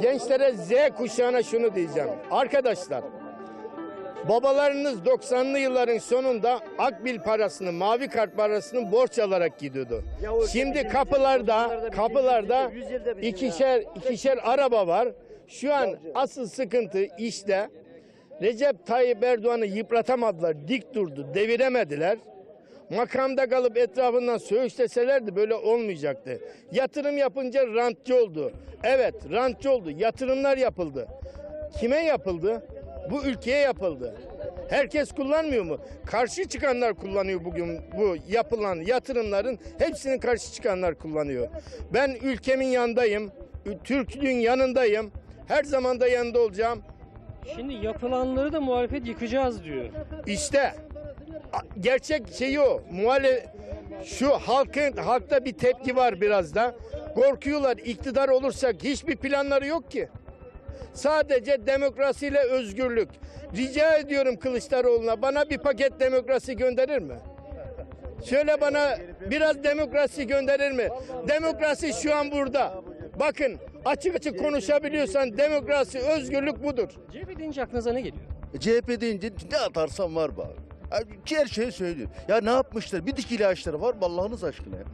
gençlere Z kuşağına şunu diyeceğim. Arkadaşlar babalarınız 90'lı yılların sonunda Akbil parasını, mavi kart parasını borç alarak gidiyordu. Şimdi kapılarda kapılarda ikişer ikişer araba var. Şu an asıl sıkıntı işte Recep Tayyip Erdoğan'ı yıpratamadılar, dik durdu, deviremediler. Makamda kalıp etrafından söğüşleselerdi böyle olmayacaktı. Yatırım yapınca rantçı oldu. Evet rantçı oldu. Yatırımlar yapıldı. Kime yapıldı? Bu ülkeye yapıldı. Herkes kullanmıyor mu? Karşı çıkanlar kullanıyor bugün bu yapılan yatırımların hepsini karşı çıkanlar kullanıyor. Ben ülkemin yanındayım. Türklüğün yanındayım. Her zaman da yanında olacağım. Şimdi yapılanları da muhalefet yıkacağız diyor. İşte gerçek şeyi o. Muhalef şu halkın halkta bir tepki var biraz da. Korkuyorlar iktidar olursak hiçbir planları yok ki. Sadece demokrasiyle özgürlük. Rica ediyorum Kılıçdaroğlu'na bana bir paket demokrasi gönderir mi? Şöyle bana biraz demokrasi gönderir mi? Demokrasi şu an burada. Bakın açık açık konuşabiliyorsan demokrasi, özgürlük budur. CHP deyince aklınıza ne geliyor? CHP deyince ne atarsan var bari. Her şeyi söylüyor. Ya ne yapmışlar? Bir dikili ağaçları var mı Allah'ınız aşkına ya?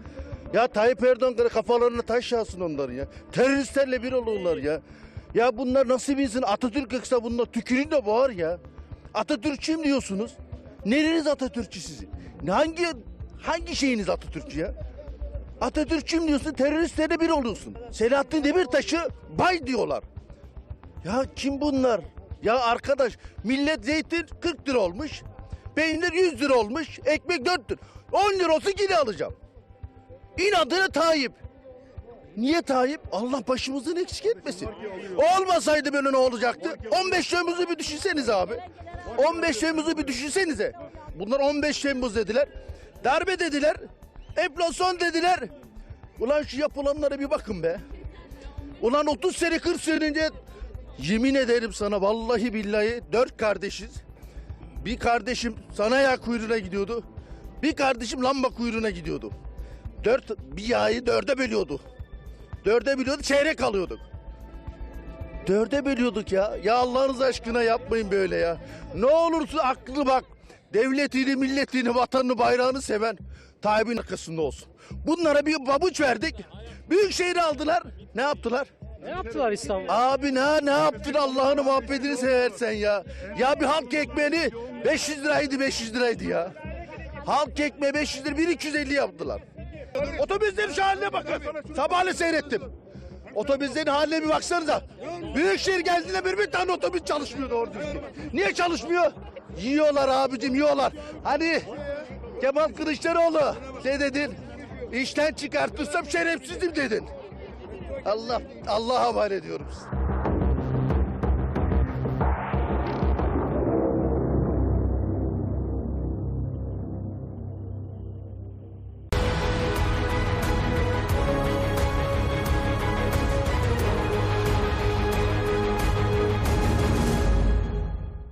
Ya Tayyip Erdoğan kafalarına taş yağsın onların ya. Teröristlerle bir olurlar ya. Ya bunlar nasıl bir insan? Atatürk yoksa bunlar tükürün de bağır ya. Atatürkçüyüm diyorsunuz. Nereniz Atatürkçü sizin? Hangi hangi şeyiniz Atatürkçü ya? Atatürkçüyüm diyorsun, teröristlerle bir oluyorsun. Selahattin Demirtaş'ı bay diyorlar. Ya kim bunlar? Ya arkadaş millet zeytin 40 lira olmuş. Peynir 100 lira olmuş. Ekmek 4 lira. 10 lira olsa yine alacağım. İnadına Tayyip. Niye Tayyip? Allah başımızdan eksik etmesin. Olmasaydı böyle ne olacaktı? 15 Temmuz'u bir düşünsenize abi. 15 Temmuz'u bir düşünsenize. Bunlar 15 Temmuz dediler. Darbe dediler. Enflasyon dediler. Ulan şu yapılanlara bir bakın be. Ulan 30 sene 40 sene önce yemin ederim sana vallahi billahi dört kardeşiz. Bir kardeşim sanayi kuyruğuna gidiyordu. Bir kardeşim lamba kuyruğuna gidiyordu. Dört, bir yağı dörde bölüyordu. Dörde bölüyordu çeyrek alıyorduk. Dörde bölüyorduk ya. Ya Allah'ınız aşkına yapmayın böyle ya. Ne olursa aklı bak. Devletini, milletini, vatanını, bayrağını seven Tayyip'in arkasında olsun. Bunlara bir babuç verdik. Büyük şehri aldılar. Ne yaptılar? Ne yaptılar İstanbul? Abi ne ne yaptın Allah'ını muhabbetini seversen ya. Ya bir halk ekmeğini 500 liraydı 500 liraydı ya. Halk ekmeği 500 lira 1250 yaptılar. Otobüslerin şu haline bakın. Sabahleyin seyrettim. Otobüslerin haline bir baksanıza. Büyükşehir geldiğinde bir, bir tane otobüs çalışmıyordu orada. Niye çalışmıyor? Yiyorlar abicim yiyorlar. Hani Kemal Kılıçdaroğlu ne dedin? İşten çıkartırsam şerefsizim dedin. Allah Allah'a havale ediyorum sizi.